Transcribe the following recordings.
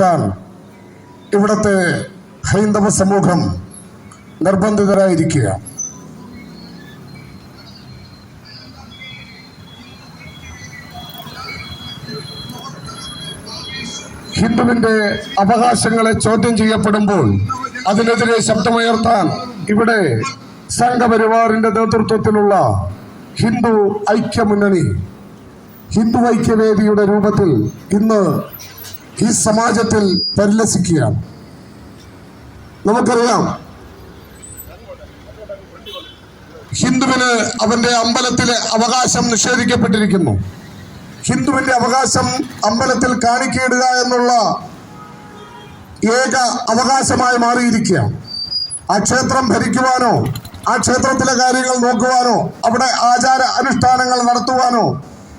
നടത്താൻ ഇവിടുത്തെ ഹൈന്ദവ സമൂഹം നിർബന്ധിതരായിരിക്കുക. ഹിന്ദുവിന്റെ അവകാശങ്ങളെ ചോദ്യം ചെയ്യപ്പെടുമ്പോൾ അതിനെതിരെ ശബ്ദമുയർത്താൻ ഇവിടെ സംഘപരിവാറിന്റെ നേതൃത്വത്തിലുള്ള ഹിന്ദു ഐക്യമുന്നണി ഹിന്ദു ഐക്യവേദിയുടെ രൂപത്തിൽ ഇന്ന് ഈ സമാജത്തിൽ പരിലസിക്കുകയാണ്. നമുക്കറിയാം ഹിന്ദുവിന് അവന്റെ അമ്പലത്തിലെ അവകാശം നിഷേധിക്കപ്പെട്ടിരിക്കുന്നു. ഹിന്ദുവിന്റെ അവകാശം അമ്പലത്തിൽ കാണിക്കയിടുക എന്നുള്ള ഏക അവകാശമായി മാറിയിരിക്കുകയാണ്. ആ ക്ഷേത്രം ഭരിക്കുവാനോ ആ ക്ഷേത്രത്തിലെ കാര്യങ്ങൾ നോക്കുവാനോ അവിടെ ആചാര അനുഷ്ഠാനങ്ങൾ നടത്തുവാനോ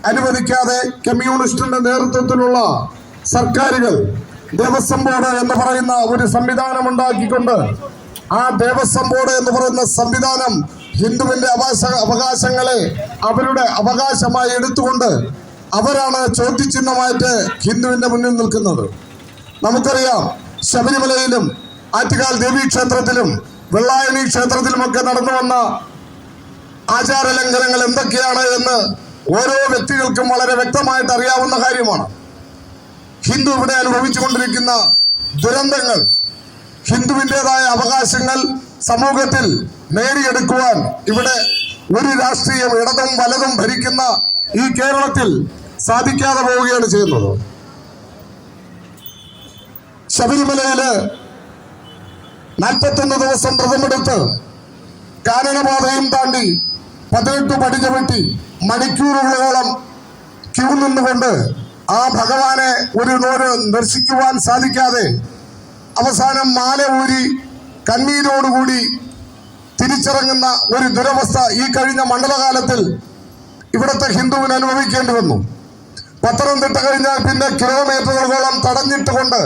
അനുവദിക്കാതെ കമ്മ്യൂണിസ്റ്റിന്റെ നേതൃത്വത്തിലുള്ള സർക്കാരുകൾ ദേവസ്വം ബോർഡ് എന്ന് പറയുന്ന ഒരു സംവിധാനം ഉണ്ടാക്കിക്കൊണ്ട് ആ ദേവസ്വം ബോർഡ് എന്ന് പറയുന്ന സംവിധാനം ഹിന്ദുവിന്റെ അവകാശ അവകാശങ്ങളെ അവരുടെ അവകാശമായി എടുത്തുകൊണ്ട് അവരാണ് ചോദ്യചിഹ്നമായിട്ട് ഹിന്ദുവിന്റെ മുന്നിൽ നിൽക്കുന്നത്. നമുക്കറിയാം ശബരിമലയിലും ആറ്റുകാൽ ദേവീ ക്ഷേത്രത്തിലും വെള്ളായണി ക്ഷേത്രത്തിലുമൊക്കെ നടന്നു വന്ന ആചാര ലംഘനങ്ങൾ എന്തൊക്കെയാണ് എന്ന് ഓരോ വ്യക്തികൾക്കും വളരെ വ്യക്തമായിട്ട് അറിയാവുന്ന കാര്യമാണ്. ഹിന്ദു ഇവിടെ അനുഭവിച്ചുകൊണ്ടിരിക്കുന്ന ദുരന്തങ്ങൾ ഹിന്ദുവിന്റെതായ അവകാശങ്ങൾ സമൂഹത്തിൽ നേടിയെടുക്കുവാൻ ഇവിടെ ഒരു രാഷ്ട്രീയം ഇടതും വലതും ഭരിക്കുന്ന ഈ കേരളത്തിൽ സാധിക്കാതെ പോവുകയാണ് ചെയ്യുന്നത്. ശബരിമലയിൽ നാൽപ്പത്തൊന്ന് ദിവസം വ്രതമെടുത്ത് കാനനപാതയും താണ്ടി പതിനെട്ട് പടി ചവിട്ടി മണിക്കൂറുകളോളം ക്യൂ നിന്നുകൊണ്ട് ആ ഭഗവാനെ ഒരു നോര് ദർശിക്കുവാൻ സാധിക്കാതെ അവസാനം മാല ഊരി കണ്ണീരോടുകൂടി തിരിച്ചിറങ്ങുന്ന ഒരു ദുരവസ്ഥ ഈ കഴിഞ്ഞ മണ്ഡലകാലത്തിൽ ഇവിടുത്തെ ഹിന്ദുവിന് അനുഭവിക്കേണ്ടി വന്നു. പത്തനംതിട്ട കഴിഞ്ഞാൽ പിന്നെ കിലോമീറ്ററുകളോളം തടഞ്ഞിട്ടുകൊണ്ട്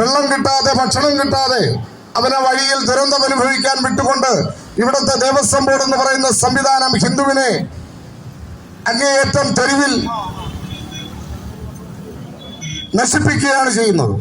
വെള്ളം കിട്ടാതെ ഭക്ഷണം കിട്ടാതെ അവനെ വഴിയിൽ ദുരന്തം അനുഭവിക്കാൻ വിട്ടുകൊണ്ട് ഇവിടുത്തെ ദേവസ്വം ബോർഡ് എന്ന് പറയുന്ന സംവിധാനം ഹിന്ദുവിനെ അങ്ങേയറ്റം തെരുവിൽ നശിപ്പിക്കുകയാണ് ചെയ്യുന്നത്